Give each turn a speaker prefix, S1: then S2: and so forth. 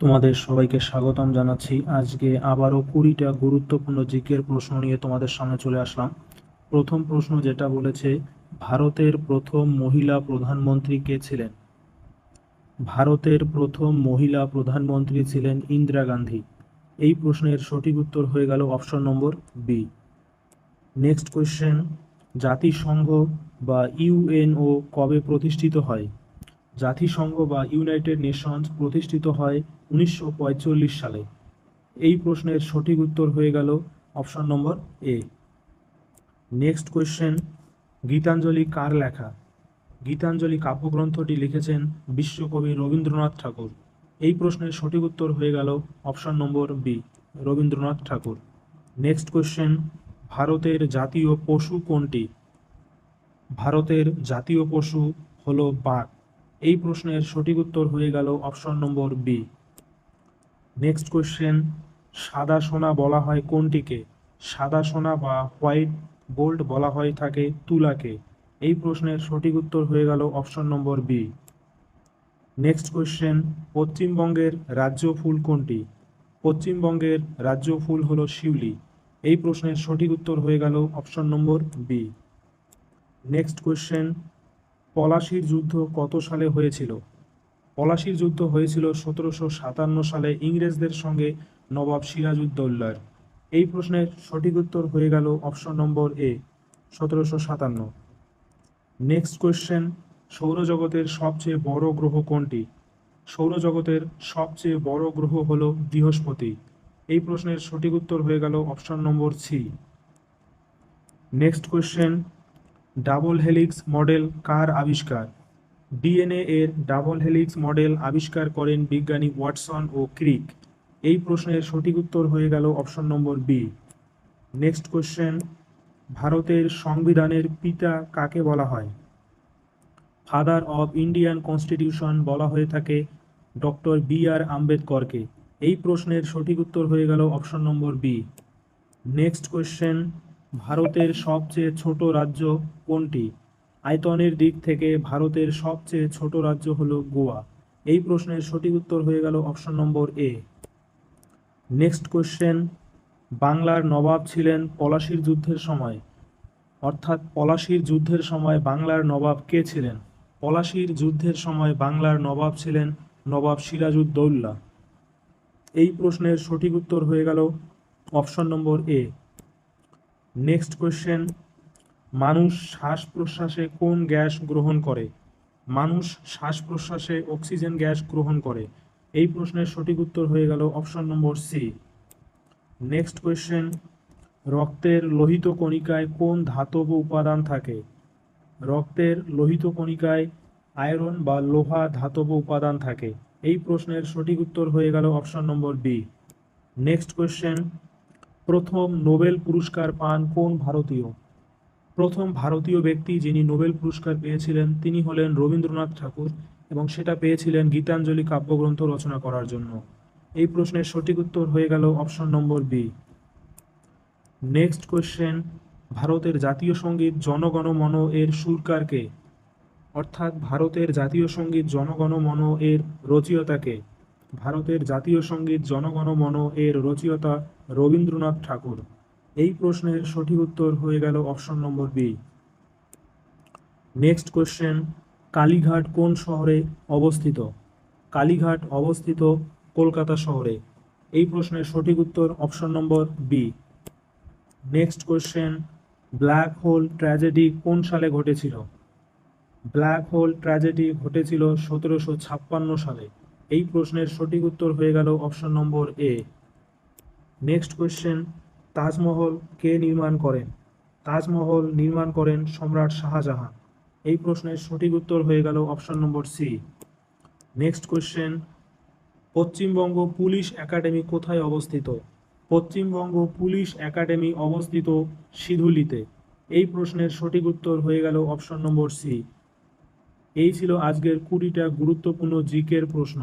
S1: তোমাদের সবাইকে স্বাগতম জানাচ্ছি। আজকে আবারও কুড়িটা গুরুত্বপূর্ণ জিকের প্রশ্ন নিয়ে তোমাদের সামনে চলে আসলাম। প্রথম প্রশ্ন যেটা বলেছে, ভারতের প্রথম মহিলা প্রধানমন্ত্রী কে ছিলেন? ভারতের প্রথম মহিলা প্রধানমন্ত্রী ছিলেন ইন্দিরা গান্ধী। এই প্রশ্নের সঠিক উত্তর হয়ে গেল option number B next question জাতিসংঘ বা ইউএনও কবে প্রতিষ্ঠিত হয়? জাতিসংঘ বা ইউনাইটেড নেশনস প্রতিষ্ঠিত হয় উনিশশো সালে। এই প্রশ্নের সঠিক উত্তর হয়ে গেল option number A. Next question, Gitanjali কার লেখা? গীতাঞ্জলি কাব্যগ্রন্থটি লিখেছেন বিশ্বকবি রবীন্দ্রনাথ ঠাকুর। এই প্রশ্নের সঠিক উত্তর হয়ে গেল option number B, Rabindranath Thakur. Next question, ভারতের জাতীয় পশু কোনটি? ভারতের জাতীয় পশু হলো বাঘ। এই প্রশ্নের সঠিক উত্তর হয়ে গেল option number B next question সাদা সোনা বলা হয় কোনটিকে? সাদা সোনা বা হোয়াইট গোল্ড বলা হয় থাকে তুলাকে। এই প্রশ্নের সঠিক উত্তর হয়ে গেল option number B next question পশ্চিমবঙ্গের রাজ্য ফুল কোনটি? পশ্চিমবঙ্গের রাজ্য ফুল হলো শিউলি। এই প্রশ্নের সঠিক উত্তর হয়ে গেল option number B next question পলাশির যুদ্ধ কত সালে হয়েছিল? পলাশির যুদ্ধ হয়েছিল সতেরোশো সাতান্ন সালে ইংরেজদের সঙ্গে নবাব সিরাজউদ্দৌলার। এই প্রশ্নের সঠিক উত্তর হয়ে গেল অপশন নম্বর এ, সতেরোশো সাতান্ন। নেক্সট কোয়েশ্চেন সৌরজগতের সবচেয়ে বড় গ্রহ কোনটি? সৌরজগতের সবচেয়ে বড় গ্রহ হল বৃহস্পতি। এই প্রশ্নের সঠিক উত্তর হয়ে গেল option number C. Next question double helix model কার আবিষ্কার? ডিএনএ এর ডাবল হেলিক্স মডেল আবিষ্কার করেন বিজ্ঞানী ওয়াটসন ও ক্রিক। এই প্রশ্নের সঠিক উত্তর হয়ে গেল option number B. Next question ভারতের সংবিধানের পিতা কাকে বলা হয়? ফাদার অব ইন্ডিয়ান কনস্টিটিউশন বলা হয়ে থাকে ডক্টর বি আর আম্বেদকরকে। এই প্রশ্নের সঠিক উত্তর হয়ে গেল option number B. Next question ভারতের সবচেয়ে ছোট রাজ্য কোনটি? আয়তনের দিক থেকে ভারতের সবচেয়ে ছোট রাজ্য হলো গোয়া। এই প্রশ্নের সঠিক উত্তর হয়ে গেল option number A. Next question বাংলার নবাব ছিলেন পলাশির যুদ্ধের সময়। অর্থাৎ পলাশির যুদ্ধের সময় বাংলার নবাব কে ছিলেন? পলাশির যুদ্ধের সময় বাংলার নবাব ছিলেন নবাব সিরাজউদ্দৌল্লা এই প্রশ্নের সঠিক উত্তর হয়ে গেল option number A. Next question মানুষ শ্বাস প্রশ্বাসে কোন গ্যাস গ্রহণ করে? মানুষ শ্বাস প্রশ্বাসে অক্সিজেন গ্যাস গ্রহণ করে? এই প্রশ্নের সঠিক উত্তর হয়ে গেল option number C next question রক্তের লোহিত কণিকায় কোন ধাতব উপাদান থাকে? রক্তের লোহিত কণিকায় আয়রন বা লোহা ধাতব উপাদান থাকে। এই প্রশ্নের সঠিক উত্তর হয়ে গেল option number B next question প্রথম নোবেল পুরস্কার পান কোন ভারতীয়? প্রথম ভারতীয় ব্যক্তি যিনি নোবেল পুরস্কার পেয়েছিলেন, তিনি হলেন রবীন্দ্রনাথ ঠাকুর এবং সেটা পেয়েছিলেন গীতাঞ্জলি কাব্যগ্রন্থ রচনা করার জন্য। এই প্রশ্নের সঠিক উত্তর হয়ে গেল option number B. Next question ভারতের জাতীয় সংগীত জনগণ মন এর সুরকারকে অর্থাৎ ভারতের জাতীয় সংগীত জনগণ মন এর রচয়িতাকে ভারতের জাতীয় সংগীত জনগণ মন এর রচয়িতা রবীন্দ্রনাথ ঠাকুর। এই প্রশ্নের সঠিক উত্তর হয়ে গেল option number B. Next question Kalighat কোন শহরে অবস্থিত? কালীঘাট অবস্থিত কলকাতা শহরে। এই প্রশ্নের সঠিক উত্তর option number B. Next question black hole tragedy কোন সালে ঘটেছিল? ব্ল্যাক হোল ট্র্যাজেডি ঘটেছিল সতেরোশো ছাপ্পান্ন সালে। এই প্রশ্নের সঠিক উত্তর হয়ে গেল option number A next question Taj Mahal কে নির্মাণ করেন? তাজমহল নির্মাণ করেন সম্রাট শাহজাহান। এই প্রশ্নের সঠিক উত্তর হয়ে গেল option number C next question Paschimbanga police academy কোথায় অবস্থিত? পশ্চিমবঙ্গ পুলিশ একাডেমি অবস্থিত সিধুলিতে। এই প্রশ্নের সঠিক উত্তর হয়ে গেল অপশন নম্বর সি এই ছিল আজকের কুড়িটা গুরুত্বপূর্ণ জিকের প্রশ্ন।